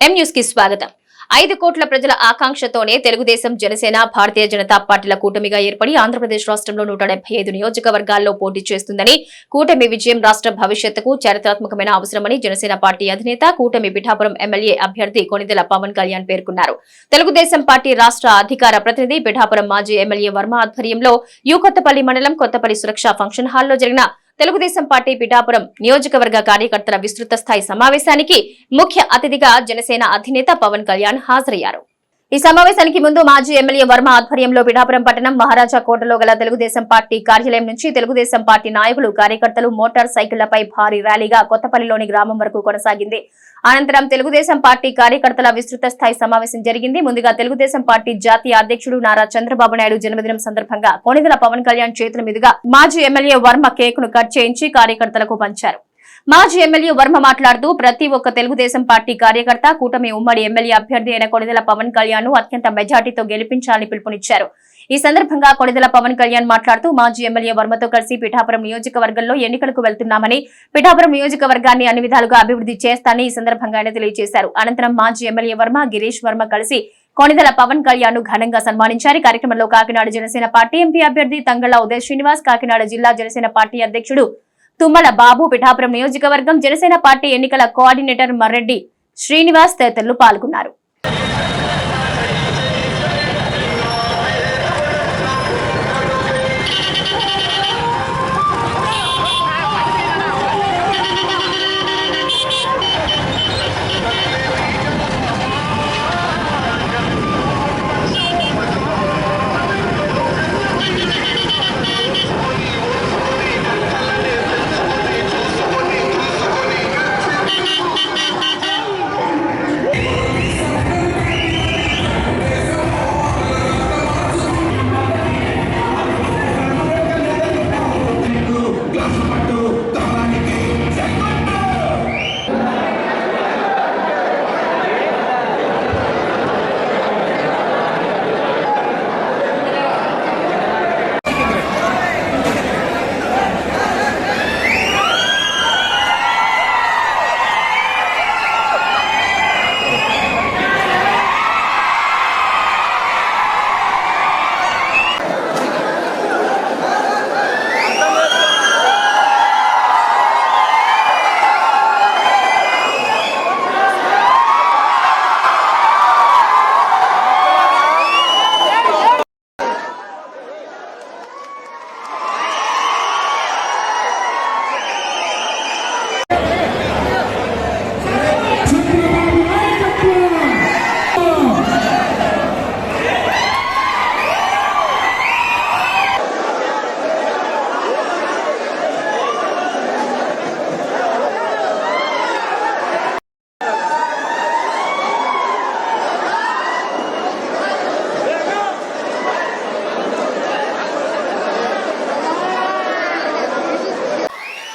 ఎం న్యూస్కి స్వాగతం. ఐదు కోట్ల ప్రజల ఆకాంక్షతోనే తెలుగుదేశం జనసేన భారతీయ జనతా పార్టీల కూటమిగా ఏర్పడి ఆంధ్రప్రదేశ్ రాష్ట్రంలో నూట నియోజకవర్గాల్లో పోటీ చేస్తుందని కూటమి విజయం రాష్ట్ర భవిష్యత్తుకు చారిత్రాత్మకమైన అవసరమని జనసేన పార్టీ అధినేత కూటమి పిఠాపురం ఎమ్మెల్యే అభ్యర్థి కొనిదెల పవన్ కళ్యాణ్ పేర్కొన్నారు. తెలుగుదేశం పార్టీ రాష్ట్ర అధికార ప్రతినిధి పిఠాపురం మాజీ ఎమ్మెల్యే వర్మ ఆధ్వర్యంలో యు కొత్తపల్లి మండలం కొత్తపల్లి సురక్ష ఫంక్షన్ హాల్లో జరిగిన తెలుగుదేశం పార్టీ పిఠాపురం నియోజకవర్గ కార్యకర్తల విస్తృత స్థాయి సమావేశానికి ముఖ్య అతిథిగా జనసేన అధినేత పవన్ కళ్యాణ్ హాజరయ్యారు. ఈ సమావేశానికి ముందు మాజీ ఎమ్మెల్యే వర్మ ఆధ్వర్యంలో పిఠాపురం పట్టణం మహారాజా కోటలో గల తెలుగుదేశం పార్టీ కార్యాలయం నుంచి తెలుగుదేశం పార్టీ నాయకులు కార్యకర్తలు మోటార్ సైకిళ్ళపై భారీ ర్యాలీగా కొత్తపల్లిలోని గ్రామం వరకు కొనసాగింది. అనంతరం తెలుగుదేశం పార్టీ కార్యకర్తల విస్తృత స్థాయి సమావేశం జరిగింది. ముందుగా తెలుగుదేశం పార్టీ జాతీయ అధ్యక్షుడు నారా చంద్రబాబు నాయుడు జన్మదినం సందర్భంగా కొనిదల పవన్ కళ్యాణ్ చేతుల మీదుగా మాజీ ఎమ్మెల్యే వర్మ కేక్ను కట్ చేయించి కార్యకర్తలకు పంచారు. మాజీ ఎమ్మెల్యే వర్మ మాట్లాడుతూ ప్రతి ఒక్క తెలుగుదేశం పార్టీ కార్యకర్త కూటమి ఉమ్మడి ఎమ్మెల్యే అభ్యర్థి అయిన కొణిదెల పవన్ కళ్యాణ్ అత్యంత మెజార్టీతో గెలిపించాలని పిలుపునిచ్చారు. ఈ సందర్భంగా కొణిదెల పవన్ కళ్యాణ్ మాట్లాడుతూ మాజీ ఎమ్మెల్యే వర్మతో కలిసి పిఠాపురం నియోజకవర్గంలో ఎన్నికలకు వెళ్తున్నామని పిఠాపురం నియోజకవర్గాన్ని అన్ని విధాలుగా అభివృద్ధి చేస్తానని ఈ సందర్భంగా ఆయన తెలియజేశారు. అనంతరం మాజీ ఎమ్మెల్యే వర్మ గిరీష్ వర్మ కలిసి కొణిదెల పవన్ కళ్యాణ్ను ఘనంగా సన్మానించారు. కార్యక్రమంలో కాకినాడ జనసేన పార్టీ ఎంపీ అభ్యర్థి తంగళ్ళ ఉదయ్ శ్రీనివాస్ కాకినాడ జిల్లా జనసేన పార్టీ అధ్యక్షుడు తుమ్మల బాబు పిఠాపురం నియోజకవర్గం జనసేన పార్టీ ఎన్నికల కోఆర్డినేటర్ మర్రెడ్డి శ్రీనివాస్ తదితరులు పాల్గొన్నారు.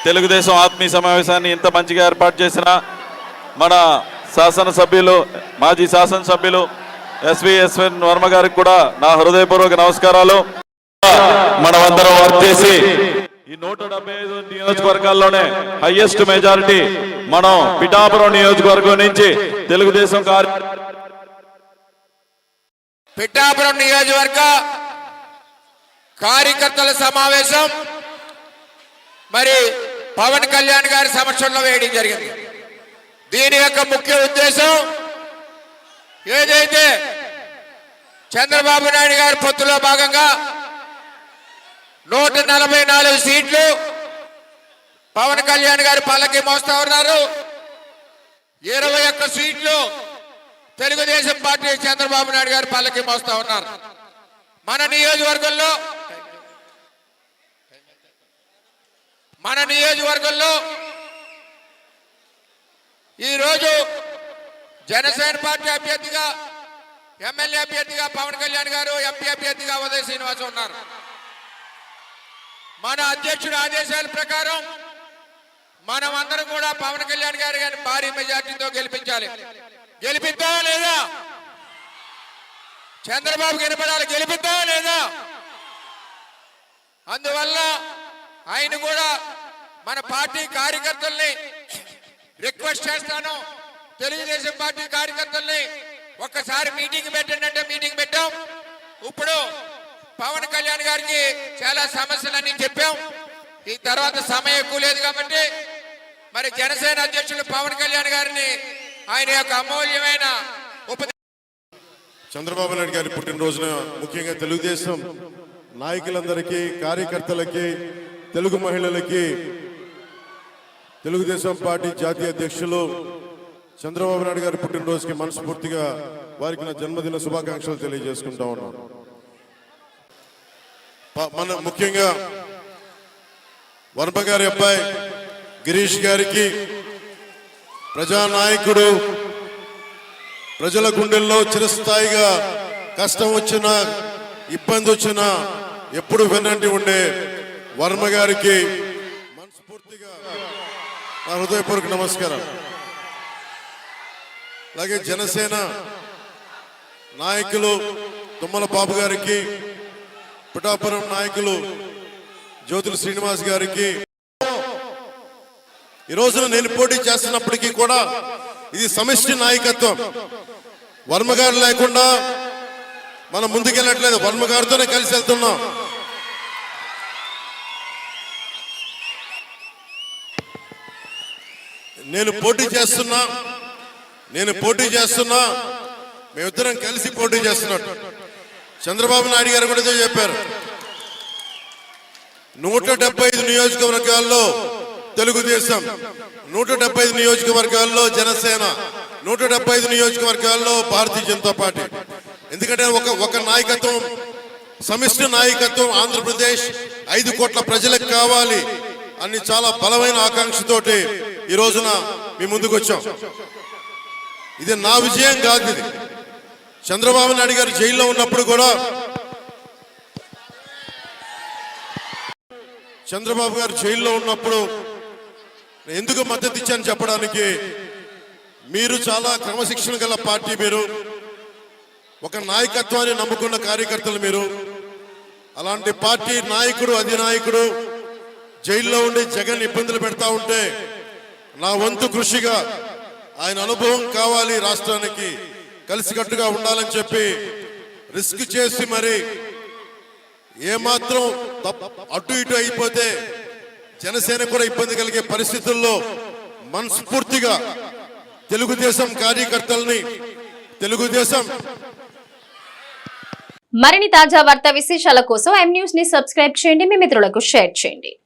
తెలుగుదేశం ఆత్మీయ సమావేశాన్ని ఇంత మంచిగా ఏర్పాటు చేసిన మన శాసనసభ్యులు మాజీ శాసనసభ్యులు ఎస్వి ఎస్వెన్ వర్మ గారికి కూడా నా హృదయపూర్వక నమస్కారాలు. మనమందరం వర్క్ చేసి ఈ నూట డెబ్బై ఐదు నియోజకవర్గాల్లోనే హైయెస్ట్ మెజారిటీ మనం పిఠాపురం నియోజకవర్గం నుంచి తెలుగుదేశం కార్య పిఠాపురం నియోజకవర్గ కార్యకర్తల సమావేశం. మరి పవన్ కళ్యాణ్ గారి సమక్షంలో వేయడం జరిగింది. దీని యొక్క ముఖ్య ఉద్దేశం ఏదైతే చంద్రబాబు నాయుడు గారి పొత్తులో భాగంగా నూట నలభై నాలుగు సీట్లు పవన్ కళ్యాణ్ గారి పల్లకి మోస్తా ఉన్నారు. ఇరవై ఒక్క సీట్లు తెలుగుదేశం పార్టీ చంద్రబాబు నాయుడు గారి పల్లకి మోస్తా ఉన్నారు. మన నియోజకవర్గంలో మన నియోజకవర్గంలో ఈరోజు జనసేన పార్టీ అభ్యర్థిగా ఎమ్మెల్యే అభ్యర్థిగా పవన్ కళ్యాణ్ గారు ఎంపీ అభ్యర్థిగా ఉదయ శ్రీనివాస్ ఉన్నారు. మన అధ్యక్షుడి ఆదేశాల ప్రకారం మనం అందరం కూడా పవన్ కళ్యాణ్ గారి గారిని భారీ మెజార్టీతో గెలిపించాలి. గెలిపిద్దామా లేదా? చంద్రబాబు గెలిపడాలి గెలిపిద్దామా లేదా? అందువల్ల ఆయన కూడా మన పార్టీ కార్యకర్తల్ని రిక్వెస్ట్ చేస్తాను. తెలుగుదేశం పార్టీ కార్యకర్తల్ని ఒక్కసారి మీటింగ్ పెట్టండి అంటే మీటింగ్ పెట్టాం. ఇప్పుడు పవన్ కళ్యాణ్ గారికి చాలా సమస్యలన్నీ చెప్పాం. ఈ తర్వాత సమయం ఎక్కువ లేదు కాబట్టి మరి జనసేన అధ్యక్షులు పవన్ కళ్యాణ్ గారిని ఆయన యొక్క అమూల్యమైన ఉప చంద్రబాబు నాయుడు గారి పుట్టినరోజున ముఖ్యంగా తెలుగుదేశం నాయకులందరికీ కార్యకర్తలకి తెలుగు మహిళలకి తెలుగుదేశం పార్టీ జాతీయ అధ్యక్షులు చంద్రబాబు నాయుడు గారి పుట్టినరోజుకి మనస్ఫూర్తిగా వారికి నా జన్మదిన శుభాకాంక్షలు తెలియజేసుకుంటా ఉన్నాను. ప- మన ముఖ్యంగా వర్మ గారి అబ్బాయి గిరీష్ గారికి ప్రజానాయకుడు ప్రజల గుండెల్లో చిరస్థాయిగా కష్టం వచ్చినా ఇబ్బంది వచ్చినా ఎప్పుడు వెన్నంటి ఉండే వర్మ గారికి మనస్ఫూర్తిగా నా హృదయపూర్వక నమస్కారం. అలాగే జనసేన నాయకులు తుమ్మల బాబు గారికి పిఠాపురం నాయకులు జ్యోతుల శ్రీనివాస్ గారికి ఈ రోజున నేను పోటీ చేస్తున్నప్పటికీ కూడా ఇది సమిష్టి నాయకత్వం. వర్మగారు లేకుండా మనం ముందుకెళ్ళట్లేదు. వర్మగారితోనే కలిసి వెళ్తున్నాం. నేను పోటీ చేస్తున్నా. నేను పోటీ చేస్తున్నా. మేమిద్దరం కలిసి పోటీ చేస్తున్నట్టు చంద్రబాబు నాయుడు గారు కూడా చెప్పారు. నూట డెబ్బై ఐదు నియోజకవర్గాల్లో తెలుగుదేశం నూట డెబ్బై ఐదు నియోజకవర్గాల్లో జనసేన నూట డెబ్బై ఐదు నియోజకవర్గాల్లో భారతీయ జనతా పార్టీ. ఎందుకంటే ఒక ఒక నాయకత్వం సమిష్టి నాయకత్వం ఆంధ్రప్రదేశ్ ఐదు కోట్ల ప్రజలకు కావాలి అని చాలా బలమైన ఆకాంక్షతోటి ఈ రోజున మీ ముందుకు వచ్చాం. ఇది నా విజయం కాదు ఇది. చంద్రబాబు నాయుడు గారు జైల్లో ఉన్నప్పుడు కూడా చంద్రబాబు గారు జైల్లో ఉన్నప్పుడు ఎందుకు మద్దతు ఇచ్చాను చెప్పడానికి? మీరు చాలా క్రమశిక్షణ గల పార్టీ మీరు. ఒక నాయకత్వాన్ని నమ్ముకున్న కార్యకర్తలు మీరు. అలాంటి పార్టీ నాయకుడు అధినాయకుడు జైల్లో ఉండి జగన్ ఇబ్బందులు పెడతా ఉంటే నా వంతు కృషిగా ఆయన అనుభవం కావాలి రాష్ట్రానికి కలిసికట్టుగా ఉండాలని చెప్పి రిస్క్ చేసి మరి ఏమాత్రం అటు ఇటు అయిపోతే జనసేన కూడా ఇబ్బంది కలిగే పరిస్థితుల్లో మనస్ఫూర్తిగా తెలుగుదేశం కార్యకర్తల్ని తెలుగుదేశం మరిన్ని తాజా వార్తా విశేషాల కోసం ఎం న్యూస్ని సబ్స్క్రైబ్ చేయండి. మీ మిత్రులకు షేర్ చేయండి.